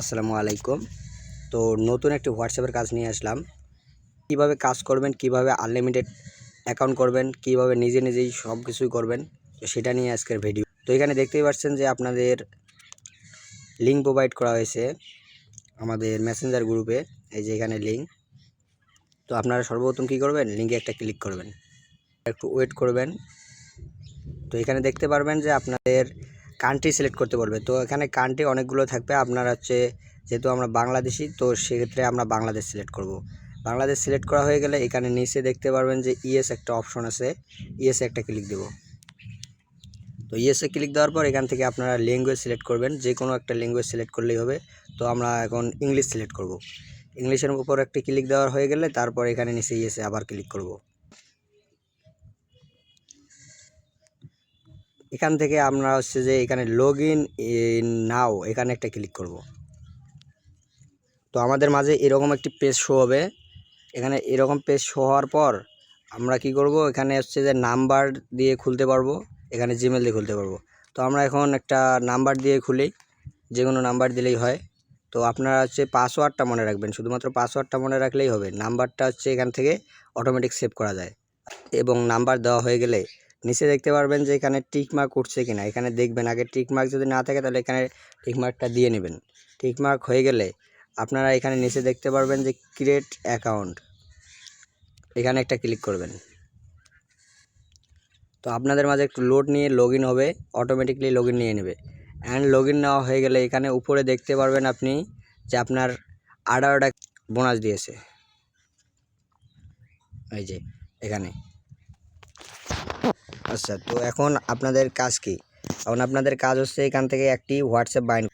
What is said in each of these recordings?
আসসালামু আলাইকুম। তো নতুন একটি হোয়াটসঅ্যাপের কাজ নিয়ে আসলাম। কীভাবে কাজ করবেন, কীভাবে আনলিমিটেড অ্যাকাউন্ট করবেন, কীভাবে নিজে নিজেই সব কিছুই করবেন, তো সেটা নিয়ে আজকের ভিডিও তো এখানে দেখতেই পাচ্ছেন যে আপনাদের লিঙ্ক প্রোভাইড করা হয়েছে আমাদের মেসেঞ্জার গ্রুপে এই যে এখানে লিঙ্ক তো আপনারা সর্বপ্রথম কী করবেন? লিঙ্কে একটা ক্লিক করবেন। একটু ওয়েট করবেন। তো এখানে দেখতে পারবেন যে আপনাদের কান্ট্রি সিলেক্ট করতে বলবে তো এখানে কান্ট্রি অনেকগুলো থাকবে। আপনার হচ্ছে, যেহেতু আমরা বাংলাদেশি, তো সেক্ষেত্রে আমরা বাংলাদেশ সিলেক্ট করব। বাংলাদেশ সিলেক্ট করা হয়ে গেলে এখানে নিচে দেখতে পারবেন যে ইএস একটা অপশন আছে। ইএসে একটা ক্লিক দেব। তো ইএসএ ক্লিক দেওয়ার পর এখান থেকে আপনারা ল্যাঙ্গুয়েজ সিলেক্ট করবেন। যে কোনো একটা ল্যাঙ্গুয়েজ সিলেক্ট করলেই হবে। তো আমরা এখন ইংলিশ সিলেক্ট করব। ইংলিশের উপর একটি ক্লিক দেওয়ার হয়ে গেলে তারপর এখানে নিচে ইএসএ আবার ক্লিক করব। এখান থেকে আমরা হচ্ছে যে এখানে লগ ইন নাও এখানে একটা ক্লিক করব। তো আমাদের মাঝে এরকম একটি পেজ শো হবে। এখানে এরকম পেজ শো হওয়ার পর আমরা কি করব? এখানে হচ্ছে যে নাম্বার দিয়ে খুলতে পারব। এখানে জিমেল দিয়ে খুলতে পারব। তো আমরা এখন একটা নাম্বার দিয়ে খুলি। যে কোনো নাম্বার দিলেই হয়। তো আপনারা হচ্ছে পাসওয়ার্ডটা মনে রাখবেন। শুধুমাত্র পাসওয়ার্ডটা মনে রাখলেই হবে। নাম্বারটা হচ্ছে এখান থেকে অটোমেটিক সেভ করা যায়। এবং নাম্বার দেওয়া হয়ে গেলে নিচে দেখতে পারবেন যে এখানে টিক মার্ক উঠছে কিনা। এখানে দেখবেন, আগে টিক মার্ক যদি না থাকে, তাহলে এখানে টিক মার্কটা দিয়ে নেবেন। টিক মার্ক হয়ে গেলে আপনারা এখানে নিচে দেখতে পারবেন যে ক্রিয়েট অ্যাকাউন্ট এখানে একটা ক্লিক করবেন। তো আপনাদের মাঝে একটু লোড নিয়ে লগ হবে অটোমেটিকলি লগ নিয়ে নেবে। অ্যান্ড লগ নেওয়া হয়ে গেলে এখানে উপরে দেখতে পারবেন আপনি যে আপনার আঠারোটা বোনাস দিয়েছে। এই যে, এখানে। আচ্ছা তো এখন আপনাদের কাজ কি? এখন আপনাদের কাজ হচ্ছে এখান থেকে একটি হোয়াটসঅ্যাপ বাইন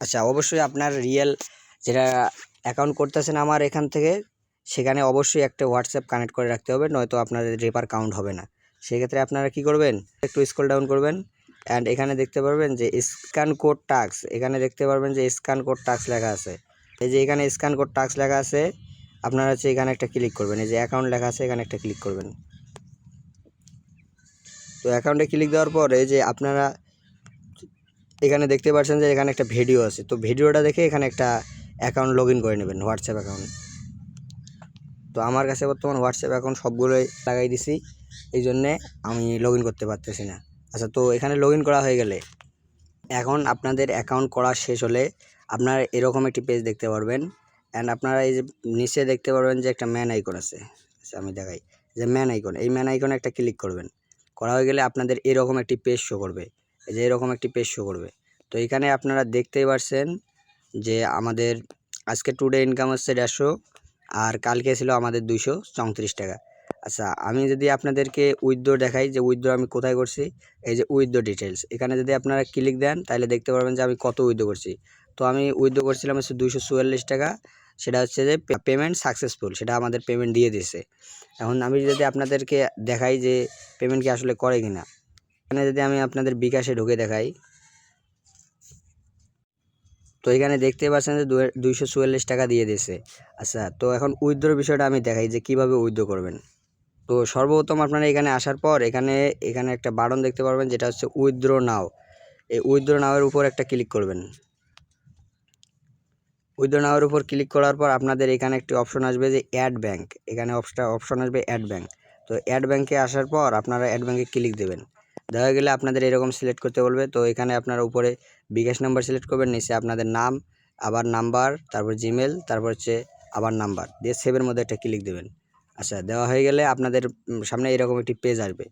আচ্ছা অবশ্যই আপনার রিয়েল যেটা অ্যাকাউন্ট করতেছেন আমার এখান থেকে, সেখানে অবশ্যই একটা হোয়াটসঅ্যাপ কানেক্ট করে রাখতে হবে, নয়তো আপনাদের রেপার কাউন্ট হবে না। সেক্ষেত্রে আপনারা কি করবেন? একটু স্ক্রল ডাউন করবেন অ্যান্ড এখানে দেখতে পারবেন যে স্ক্যান কোড টাক্স এখানে দেখতে পারবেন যে স্ক্যান কোড টাক্স লেখা আছে। এই যে এখানে স্ক্যান কোড টাক্স লেখা আছে, আপনারা হচ্ছে এখানে একটা ক্লিক করবেন, এই যে অ্যাকাউন্ট লেখা আছে, এখানে একটা ক্লিক করবেন। তো অ্যাকাউন্টে ক্লিক দেওয়ার পর যে আপনারা এখানে দেখতে পাচ্ছেন যে এখানে একটা ভিডিও আছে। তো ভিডিওটা দেখে এখানে একটা অ্যাকাউন্ট লগ করে নেবেন হোয়াটসঅ্যাপ অ্যাকাউন্ট তো আমার কাছে বর্তমান হোয়াটসঅ্যাপ অ্যাকাউন্ট সবগুলোই লাগাই দিছি, এই জন্যে আমি লগ করতে পারতেছি না। আচ্ছা তো এখানে লগ করা হয়ে গেলে এখন আপনাদের অ্যাকাউন্ট করা শেষ হলে আপনারা এরকম একটি পেজ দেখতে পারবেন। অ্যান্ড আপনারা এই যে নিচে দেখতে পারবেন যে একটা ম্যান আইকন আছে। আচ্ছা আমি দেখাই। যে ম্যান আইকন এই ম্যান আইকনে একটা ক্লিক করবেন। করা হয়ে গেলে আপনাদের এরকম একটি পেজ শো করবে। এই যে এরকম একটি পেজ শো করবে। তো এখানে আপনারা দেখতেই পারছেন যে আমাদের আজকে টুডে ইনকাম হচ্ছে দেড়শো আর কালকে ছিল আমাদের দুইশো চৌত্রিশ টাকা। আচ্ছা আমি যদি আপনাদেরকে উইথড্র দেখাই যে উইথড্র আমি কোথায় করছি, এই যে উইথড্র ডিটেলস এখানে যদি আপনারা ক্লিক দেন, তাহলে দেখতে পারবেন যে আমি কত উইথড্র করছি। তো আমি উইথড্র করছিলাম হচ্ছে দুইশো চুয়াল্লিশ টাকা সেটা হচ্ছে যে পেমেন্ট সাকসেসফুল সেটা আমাদের পেমেন্ট দিয়ে দিয়েছে। এখন আমি যদি আপনাদেরকে দেখাই যে পেমেন্ট কি আসলে করে কি না এখানে যদি আমি আপনাদের বিকাশে ঢুকে দেখাই। তো এখানে দেখতে পাচ্ছেন যে দুইশো চুয়াল্লিশ টাকা দিয়ে দিয়েছে। আচ্ছা তো এখন উইথড্রোর বিষয়টা আমি দেখাই যে কীভাবে উইথড্র করবেন। তো সর্বপ্রথম আপনারা এখানে আসার পর এখানে এখানে একটা বাটন দেখতে পারবেন যেটা হচ্ছে উইথড্র নাও। এই উইথড্র নাওয়ের উপর একটা ক্লিক করবেন। উইথড্র নাওয়ের উপর ক্লিক করার পর আপনাদের এখানে একটি অপশন আসবে যে অ্যাড ব্যাঙ্ক এখানে অপশন আসবে অ্যাড ব্যাঙ্ক তো অ্যাড ব্যাঙ্কে আসার পর আপনারা অ্যাড ব্যাঙ্কে ক্লিক দেবেন। দেওয়া গেলে আপনাদের এরকম সিলেক্ট করতে বলবে। তো এখানে আপনারা উপরে বিকাশ নাম্বার সিলেক্ট করবেন, নিচে আপনাদের নাম, আবার নাম্বার তারপর জিমেল তারপর হচ্ছে আবার নাম্বার দিয়ে সেভের মধ্যে একটা ক্লিক দেবেন। আচ্ছা দেওয়া হয়ে গেলে আপনাদের সামনে এরকম একটি পেজ আসবে।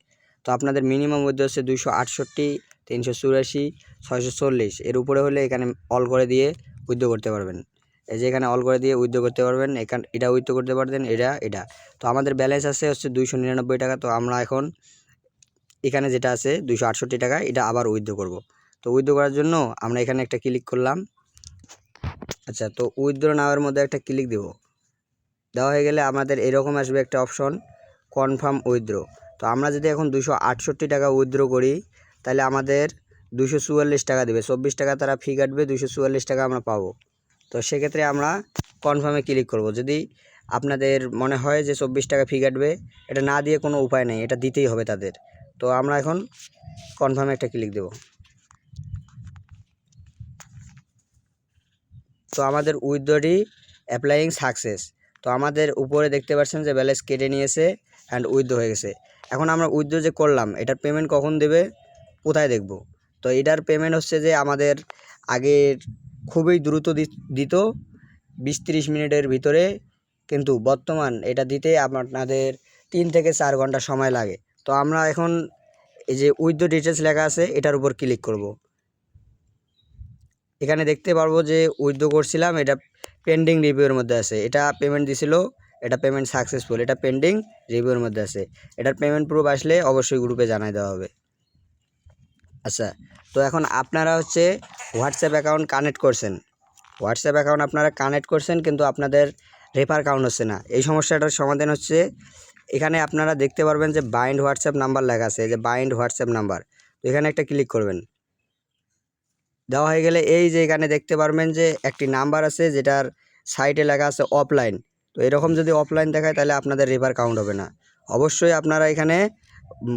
তো আপনাদের মিনিমাম মধ্যে হচ্ছে দুইশো আটষট্টি, তিনশো চুরাশি, ছয়শো চল্লিশ। এর উপরে হলে এখানে অল করে দিয়ে উইথড্র করতে পারবেন। এই যে এখানে অল করে দিয়ে উইথড্র করতে পারবেন। এখান, এটা উইথড্র করতে পারবেন এটা এটা। তো আমাদের ব্যালেন্স আছে হচ্ছে দুইশো নিরানব্বই টাকা। তো আমরা এখন এখানে যেটা আছে দুইশো আটষট্টি টাকা, এটা আবার উইথড্র করব। তো উইথড্র করার জন্য আমরা এখানে একটা ক্লিক করলাম। আচ্ছা তো উইথড্র নাওয়ার মধ্যে একটা ক্লিক দেব। দেওয়া হয়ে গেলে আমাদের এরকম আসবে একটা অপশন কনফার্ম উইথড্র। তো আমরা যদি এখন দুশো আটষট্টি টাকা উইথড্র করি, তাহলে আমাদের দুশো চুয়াল্লিশ টাকা দেবে। চব্বিশ টাকা তারা ফি কাটবে দুশো চুয়াল্লিশ টাকা আমরা পাবো। তো সেক্ষেত্রে আমরা কনফার্মে ক্লিক করব। যদি আপনাদের মনে হয় যে চব্বিশ টাকা ফি কাটবে, এটা না দিয়ে কোনো উপায় নেই, এটা দিতেই হবে তাদের। তো আমরা এখন কনফার্মে একটা ক্লিক দেব। তো আমাদের উইথড্রটি অ্যাপ্লাইং সাকসেস তো আমাদের উপরে দেখতে পাচ্ছেন যে ব্যালেন্স কেটে নিয়েছে অ্যান্ড উইথড্র হয়ে গেছে। এখন আমরা উইথড্র যে করলাম, এটার পেমেন্ট কখন দেবে, কোথায় দেখব? তো এটার পেমেন্ট হচ্ছে যে আমাদের আগের খুবই দ্রুত দিত। বিশ তিরিশ মিনিটের ভিতরে কিন্তু বর্তমান এটা দিতে আপনাদের তিন থেকে চার ঘণ্টা সময় লাগে। তো আমরা এখন এই যে উইথড্র ডিটেলস লেখা আছে, এটার উপর ক্লিক করব। এখানে দেখতে পারব যে উইথড্র করছিলাম, এটা পেন্ডিং রিভিউর মধ্যে আছে। এটা পেমেন্ট দিছিল, এটা পেমেন্ট সাকসেসফুল এটা পেন্ডিং রিভিউর মধ্যে আছে। এটার পেমেন্ট প্রুফ আসলে অবশ্যই গ্রুপে জানাই দেওয়া হবে। আচ্ছা তো এখন আপনারা হচ্ছে হোয়াটসঅ্যাপ অ্যাকাউন্ট কানেক্ট করছেন। হোয়াটসঅ্যাপ অ্যাকাউন্ট আপনারা কানেক্ট করছেন, কিন্তু আপনাদের রেফার কাউন্ট হচ্ছে না। এই সমস্যাটার সমাধান হচ্ছে, এখানে আপনারা দেখতে পারবেন যে বাইন্ড হোয়াটসঅ্যাপ নাম্বার লেখা আছে যে বাইন্ড হোয়াটসঅ্যাপ নাম্বার তো এখানে একটা ক্লিক করবেন। দেওয়া হয়ে গেলে এই যে এখানে দেখতে পারবেন যে একটি নাম্বার আছে, যেটার সাইটে লেখা আছে অফলাইন তো এরকম যদি অফলাইন দেখায়, তাহলে আপনাদের রেফার কাউন্ট হবে না। অবশ্যই আপনারা এখানে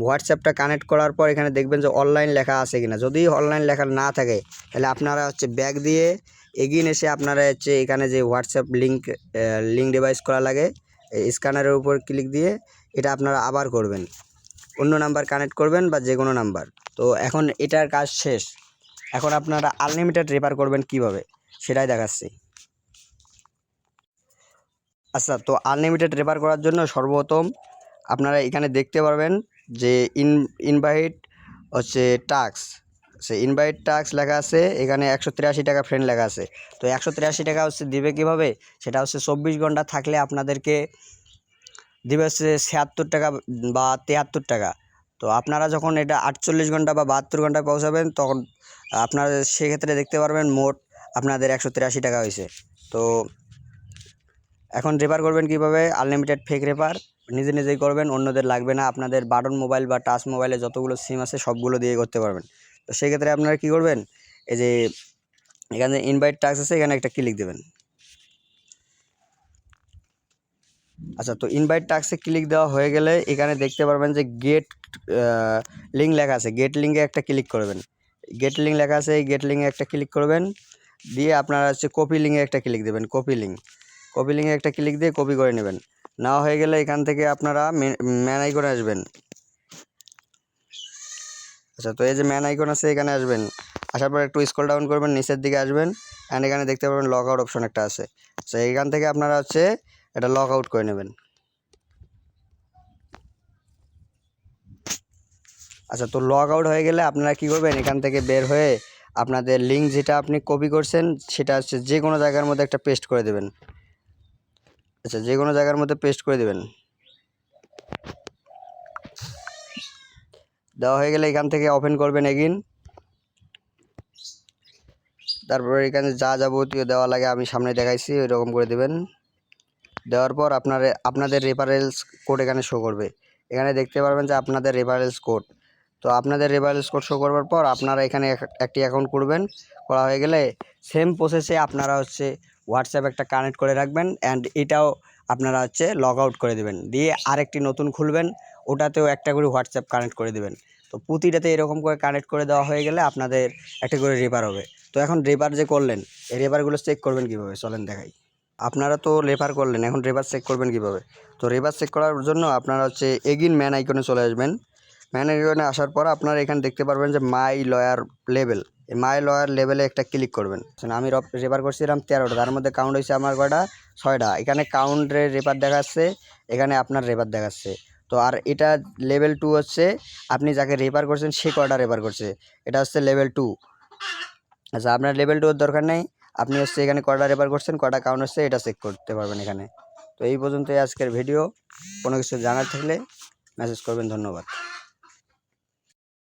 হোয়াটসঅ্যাপটা কানেক্ট করার পর এখানে দেখবেন যে অনলাইন লেখা আছে কিনা। যদি অনলাইন লেখা না থাকে, তাহলে আপনারা হচ্ছে ব্যাগ দিয়ে এগিয়ে এসে আপনারা হচ্ছে এখানে যে হোয়াটসঅ্যাপ লিঙ্ক লিঙ্ক ডিভাইস করা লাগে স্ক্যানারের উপর ক্লিক দিয়ে এটা আপনারা আবার করবেন। অন্য নাম্বার কানেক্ট করবেন বা যে কোনো নাম্বার তো এখন এটার কাজ শেষ। এখন আপনারা আনলিমিটেড রেফার করবেন কীভাবে, সেটাই দেখাচ্ছি। আচ্ছা তো আনলিমিটেড রেফার করার জন্য সর্বপ্রথম আপনারা এখানে দেখতে পারবেন যে ইন ইনভাইট হচ্ছে টাক্স সে ইনভাইট টাক্স লেখা আছে, এখানে একশো তিরাশি টাকা ফ্রেন্ড লেখা আছে। তো একশো তিরাশি টাকা হচ্ছে দিবে কীভাবে? সেটা হচ্ছে চব্বিশ ঘণ্টা থাকলে আপনাদেরকে দিবে হচ্ছে ছিয়াত্তর টাকা বা তিয়াত্তর টাকা। তো আপনারা যখন এটা আটচল্লিশ ঘণ্টা বা বাহাত্তর ঘন্টায় পৌঁছাবেন, তখন আপনারা সেক্ষেত্রে দেখতে পারবেন মোট আপনাদের একশো তিরাশি টাকা হয়েছে। তো এখন রেফার করবেন কীভাবে? আনলিমিটেড ফেক রেফার নিজে নিজেই করবেন, অন্যদের লাগবে না। আপনাদের বাটন মোবাইল বা টাচ মোবাইলে যতগুলো সিম আছে, সবগুলো দিয়ে করতে পারবেন। তো সেক্ষেত্রে আপনারা কি করবেন? এই যে এখানে ইনভাইট টাক্স আছে, এখানে একটা ক্লিক দেবেন। আচ্ছা তো ইনভাইট টাক্সে ক্লিক দেওয়া হয়ে গেলে এখানে দেখতে পারবেন যে গেট লিঙ্ক লেখা আছে। গেট লিঙ্কে একটা ক্লিক করবেন। গেট লিঙ্ক লেখা আছে, এই গেট লিঙ্কে একটা ক্লিক করবেন। দিয়ে আপনারা হচ্ছে কপি লিঙ্কে একটা ক্লিক দেবেন। কপি লিঙ্ক কপি লিঙ্কে একটা ক্লিক দিয়ে কপি করে নেবেন। নেওয়া হয়ে গেলে এখান থেকে আপনারা ম্যান আইকনে আসবেন। আচ্ছা তো এই যে ম্যান আইকন আছে, এখানে আসবেন। আসার পর একটু স্ক্রল ডাউন করবেন, নিচের দিকে আসবেন। অ্যান্ড এখানে দেখতে পাবেন লগ আউট অপশন একটা আছে। আচ্ছা এখান থেকে আপনারা হচ্ছে এটা লগ আউট করে নেবেন। আচ্ছা তো লগ আউট হয়ে গেলে আপনারা কি করবেন? এখান থেকে বের হয়ে আপনাদের লিঙ্ক যেটা আপনি কপি করছেন, সেটা হচ্ছে যে কোনো জায়গার মধ্যে একটা পেস্ট করে দেবেন। আচ্ছা যে কোনো জায়গার মধ্যে পেস্ট করে দেবেন। দেওয়া হয়ে গেলে এখান থেকে ওপেন করবেন এগিন তারপরে এখানে যা যাবতীয় দেওয়া লাগে আমি সামনে দেখাইছি ওই রকম করে দেবেন। দেওয়ার পর আপনার, আপনাদের রেফারেলস কোড এখানে শো করবে। এখানে দেখতে পারবেন যে আপনাদের রেফারেলস কোড তো আপনাদের রেফারেলস কোড শো করবার পর আপনারা এখানে একটি অ্যাকাউন্ট করবেন করা হয়ে গেলে সেম প্রসেসে আপনারা হচ্ছে হোয়াটসঅ্যাপ একটা কানেক্ট করে রাখবেন অ্যান্ড এটাও আপনারা হচ্ছে লগ আউট করে দেবেন। দিয়ে আরেকটি নতুন খুলবেন, ওটাতেও একটা করে হোয়াটসঅ্যাপ কানেক্ট করে দেবেন। তো প্রতিটাতে এরকম করে কানেক্ট করে দেওয়া হয়ে গেলে আপনাদের একটা করে রেপার হবে। তো এখন রেপার যে করলেন, এই রেপারগুলো চেক করবেন কীভাবে? চলেন দেখাই। আপনারা তো রেফার করলেন, এখন রেপার চেক করবেন কীভাবে? তো রেপার চেক করার জন্য আপনারা হচ্ছে এগিন ম্যান আইকনে চলে আসবেন। ম্যান আইকনে আসার পর আপনারা এখানে দেখতে পারবেন যে my lawyer level my lawyer লেভেলে একটা ক্লিক করবেন। আমি রেপার করছিলাম তেরোটা, তার মধ্যে কাউন্ট হয়েছে আমার কয়টা? ছয়টা। এখানে কাউন্টের রেপার দেখাচ্ছে, এখানে আপনার রেপার দেখাচ্ছে। তো আর এটা লেভেল টু হচ্ছে, আপনি যাকে রেপার করছেন, সে কয়টা রেপার করছে? এটা হচ্ছে লেভেল টু আচ্ছা আপনার লেভেল টু দরকার নেই। আপনি হচ্ছে এখানে কটা রেপার করছেন কটা কাউন্ট হচ্ছে, এটা চেক করতে পারবেন এখানে। তো এই পর্যন্তই আজকের ভিডিও কোনো কিছু জানার থাকলে মেসেজ করবেন, ধন্যবাদ।